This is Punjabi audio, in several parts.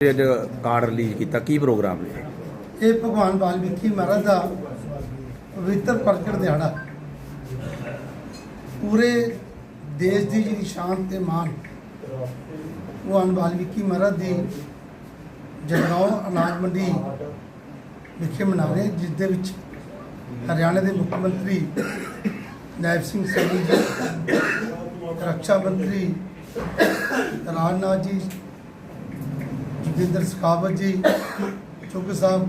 ਅੱਜ ਕਾਰਡ ਰਿਲੀਜ਼ ਕੀਤਾ ਕੀ ਪ੍ਰੋਗਰਾਮ ਨੇ? ਇਹ ਭਗਵਾਨ ਵਾਲਮੀਕੀ ਮਹਾਰਾਜ ਦਾ ਪਵਿੱਤਰ ਪ੍ਰਗਟ ਦਿਹਾੜਾ। ਪੂਰੇ ਦੇਸ਼ ਦੀ ਜਿਹੜੀ ਸ਼ਾਨ ਤੇ ਮਾਣ ਭਗਵਾਨ ਵਾਲਮੀਕੀ ਮਹਾਰਾਜ ਦੀ ਜਗਰਾਉਂ ਅਨਾਜ ਮੰਡੀ ਵਿਖੇ ਮਨਾ ਰਹੇ ਹਾਂ, ਜਿਸ ਦੇ ਵਿੱਚ ਹਰਿਆਣਾ ਦੇ ਮੁੱਖ ਮੰਤਰੀ ਨਾਇਬ ਸਿੰਘ ਸੈਣੀ ਜੀ ਰੱਖਿਆ ਮੰਤਰੀ ਰਾਜਨਾਥ ਜੀ ਜੋਗਿੰਦਰ ਸਖਾਵਤ ਜੀ, ਚੌਕੀ ਸਾਹਿਬ,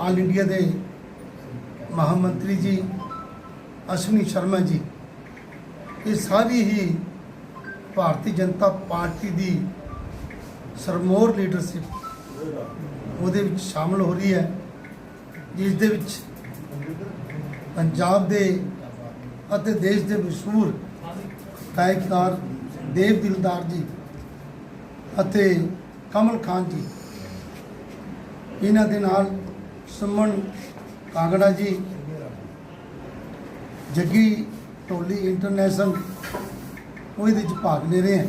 ਆਲ ਇੰਡੀਆ ਦੇ ਮਹਾਮੰਤਰੀ ਜੀ ਅਸ਼ਵਨੀ ਸ਼ਰਮਾ ਜੀ। ਇਹ ਸਾਰੀ ਹੀ ਭਾਰਤੀ ਜਨਤਾ ਪਾਰਟੀ ਦੀ ਸਰਮੋਰ ਲੀਡਰਸ਼ਿਪ ਉਹਦੇ ਵਿੱਚ ਸ਼ਾਮਲ ਹੋ ਰਹੀ ਹੈ। ਜਿਸ ਦੇ ਵਿੱਚ ਪੰਜਾਬ ਦੇ ਅਤੇ ਦੇਸ਼ ਦੇ ਮਸ਼ਹੂਰ ਗਾਇਕਦਾਰ ਦੇਵ ਦਿਲਦਾਰ ਜੀ ਅਤੇ ਕਮਲ ਖਾਨ ਜੀ। ਇਹਨਾਂ ਦੇ ਨਾਲ ਸੁਮਨ ਕਾਗੜਾ ਜੀ। ਜੱਗੀ ਟੋਲੀ ਇੰਟਰਨੈਸ਼ਨਲ। ਉਹ ਇਹਦੇ ਵਿੱਚ ਭਾਗ ਲੈ ਰਹੇ ਹੈ।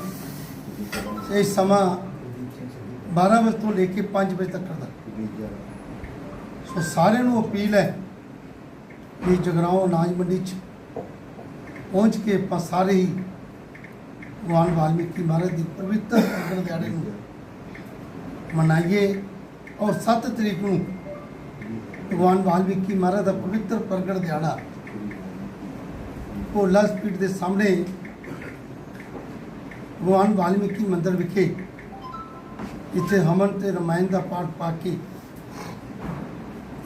ਇਹ ਸਮਾਂ 12 ਵਜੇ ਤੋਂ ਲੈ ਕੇ 5 ਵਜੇ ਤੱਕ ਦਾ। ਸੋ ਸਾਰਿਆਂ ਨੂੰ ਅਪੀਲ ਹੈ ਕਿ ਜਗਰਾਉਂ ਅਨਾਜ ਮੰਡੀ 'ਚ ਪਹੁੰਚ ਕੇ ਆਪਾਂ ਸਾਰੇ ਹੀ ਭਗਵਾਨ ਵਾਲਮੀਕੀ ਮਹਾਰਾਜ ਦੀ ਪਵਿੱਤਰ ਪ੍ਰਗਟ ਦਿਹਾੜੇ ਨੂੰ ਮਨਾਈਏ ਔਰ 7 ਤਰੀਕ ਨੂੰ ਭਗਵਾਨ ਵਾਲਮੀਕੀ ਮਹਾਰਾਜ ਦਾ ਪਵਿੱਤਰ ਪ੍ਰਗਟ ਦਿਹਾੜਾ ਭੋਲਾ ਸਪੀਡ ਦੇ ਸਾਹਮਣੇ ਭਗਵਾਨ ਵਾਲਮੀਕੀ ਮੰਦਿਰ ਵਿਖੇ ਜਿੱਥੇ ਹਮਨ ਤੇ ਰਮਾਇਣ ਦਾ ਪਾਠ ਪਾ ਕੇ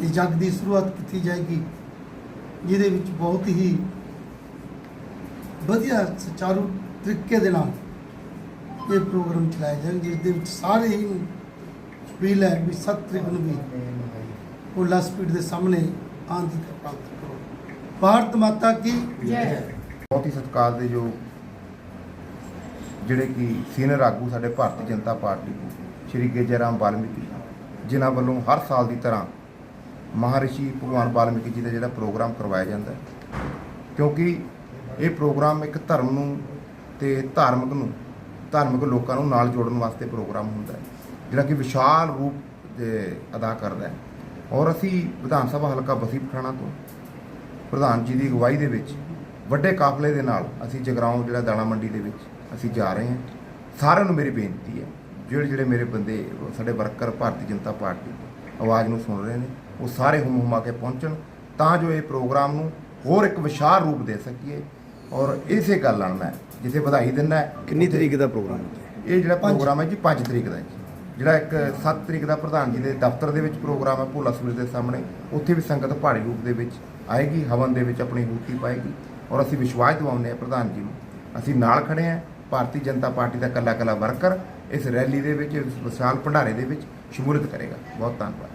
ਇਸ ਜਗ ਦੀ ਸ਼ੁਰੂਆਤ ਕੀਤੀ ਜਾਏਗੀ ਜਿਹਦੇ ਵਿੱਚ ਬਹੁਤ ਹੀ ਵਧੀਆ ਸੁਚਾਰੂ ਤਰੀਕੇ ਦੇ ਨਾਲ ਇਹ ਪ੍ਰੋਗਰਾਮ ਚਲਾਇਆ ਜਾਏਗਾ ਜਿਸ ਦੇ ਵਿੱਚ ਸਾਰੇ ਹੀ ਨੂੰ ਵੀ ਸੱਤ ਤਰੀਕ ਨੂੰ ਵੀ ਭੋਲਾ ਸਪੀਡ ਦੇ ਸਾਹਮਣੇ ਆਉਣ ਦੀ ਕਿਰਪਾ ਕਰੋ। ਭਾਰਤ ਮਾਤਾ ਕੀ ਬਹੁਤ ਹੀ ਸਤਿਕਾਰ ਦੇ ਜੋ ਜਿਹੜੇ ਕਿ ਸੀਨੀਅਰ ਆਗੂ ਸਾਡੇ ਭਾਰਤੀ ਜਨਤਾ ਪਾਰਟੀ ਸ਼੍ਰੀ ਗੇਜਾ ਰਾਮ ਵਾਲਮੀਕੀ ਜਿਨ੍ਹਾਂ ਵੱਲੋਂ ਹਰ ਸਾਲ ਦੀ ਤਰ੍ਹਾਂ ਮਹਾਰਿਸ਼ੀ ਭਗਵਾਨ ਵਾਲਮੀਕੀ ਜੀ ਦਾ ਜਿਹੜਾ ਪ੍ਰੋਗਰਾਮ ਕਰਵਾਇਆ ਜਾਂਦਾ ਕਿਉਂਕਿ ਇਹ ਪ੍ਰੋਗਰਾਮ ਇੱਕ ਧਰਮ ਨੂੰ ਤੇ ਧਾਰਮਿਕ ਨੂੰ, ਧਾਰਮਿਕ ਲੋਕਾਂ ਨੂੰ ਨਾਲ ਜੋੜਨ ਵਾਸਤੇ ਪ੍ਰੋਗਰਾਮ ਹੁੰਦਾ ਹੈ। ਜਿਹੜਾ ਕਿ ਵਿਸ਼ਾਲ ਰੂਪ ਦੇ ਅਦਾ ਕਰਦਾ ਹੈ। ਔਰ ਅਸੀਂ ਵਿਧਾਨ ਸਭਾ ਹਲਕਾ ਬਸੀ ਪਠਾਣਾ ਤੋਂ ਪ੍ਰਧਾਨ ਜੀ ਦੀ ਅਗਵਾਈ ਦੇ ਵਿੱਚ ਵੱਡੇ ਕਾਫਲੇ ਦੇ ਨਾਲ ਅਸੀਂ ਜਗਰਾਉਂ ਜਿਹੜਾ ਦਾਣਾ ਮੰਡੀ ਦੇ ਵਿੱਚ ਅਸੀਂ ਜਾ ਰਹੇ ਹਾਂ। ਸਾਰਿਆਂ ਨੂੰ ਮੇਰੀ ਬੇਨਤੀ ਹੈ ਜਿਹੜੇ ਜਿਹੜੇ ਮੇਰੇ ਬੰਦੇ ਸਾਡੇ ਵਰਕਰ ਭਾਰਤੀ ਜਨਤਾ ਪਾਰਟੀ ਆਵਾਜ਼ ਨੂੰ ਸੁਣ ਰਹੇ ਨੇ ਉਹ ਸਾਰੇ ਹੁਮ ਹੁਮਾ ਕੇ ਪਹੁੰਚਣ ਤਾਂ ਜੋ ਇਹ ਪ੍ਰੋਗਰਾਮ ਨੂੰ ਹੋਰ ਇੱਕ ਵਿਸ਼ਾਲ ਰੂਪ ਦੇ ਸਕੀਏ। ਔਰ ਇਸੇ ਗੱਲ ਨਾਲ ਮੈਂ ਜਿੱਥੇ ਵਧਾਈ ਦਿੰਦਾ ਹੈ ਕਿੰਨੀ ਤਰੀਕ ਦਾ ਪ੍ਰੋਗਰਾਮ ਹੈ? ਇਹ ਜਿਹੜਾ। ਪ੍ਰੋਗਰਾਮ ਹੈ ਜੀ 5 ਤਰੀਕ ਦਾ ਜੀ। ਜਿਹੜਾ ਇੱਕ 7 ਤਰੀਕ ਦਾ ਪ੍ਰਧਾਨ ਜੀ ਦੇ ਦਫ਼ਤਰ ਦੇ ਵਿੱਚ ਪ੍ਰੋਗਰਾਮ ਹੈ ਭੋਲਾ ਸੂਰਜ ਦੇ ਸਾਹਮਣੇ, ਉੱਥੇ ਵੀ ਸੰਗਤ ਪਹਾੜੀ ਰੂਪ ਦੇ ਵਿੱਚ ਆਏਗੀ, ਹਵਨ ਦੇ ਵਿੱਚ ਆਪਣੀ ਹੂਤੀ ਪਾਏਗੀ ਔਰ ਅਸੀਂ ਵਿਸ਼ਵਾਸ ਦਿਵਾਉਂਦੇ ਹਾਂ ਪ੍ਰਧਾਨ ਜੀ ਨੂੰ। ਅਸੀਂ ਨਾਲ ਖੜੇ ਹਾਂ, ਭਾਰਤੀ ਜਨਤਾ ਪਾਰਟੀ ਦਾ ਕੱਲਾ ਕੱਲਾ ਵਰਕਰ ਇਸ ਰੈਲੀ ਦੇ ਵਿੱਚ, ਇਸ ਵਿਸ਼ਾਲ ਭੰਡਾਰੇ ਦੇ ਵਿੱਚ ਸ਼ਮੂਲੀਅਤ ਕਰੇਗਾ। ਬਹੁਤ ਧੰਨਵਾਦ।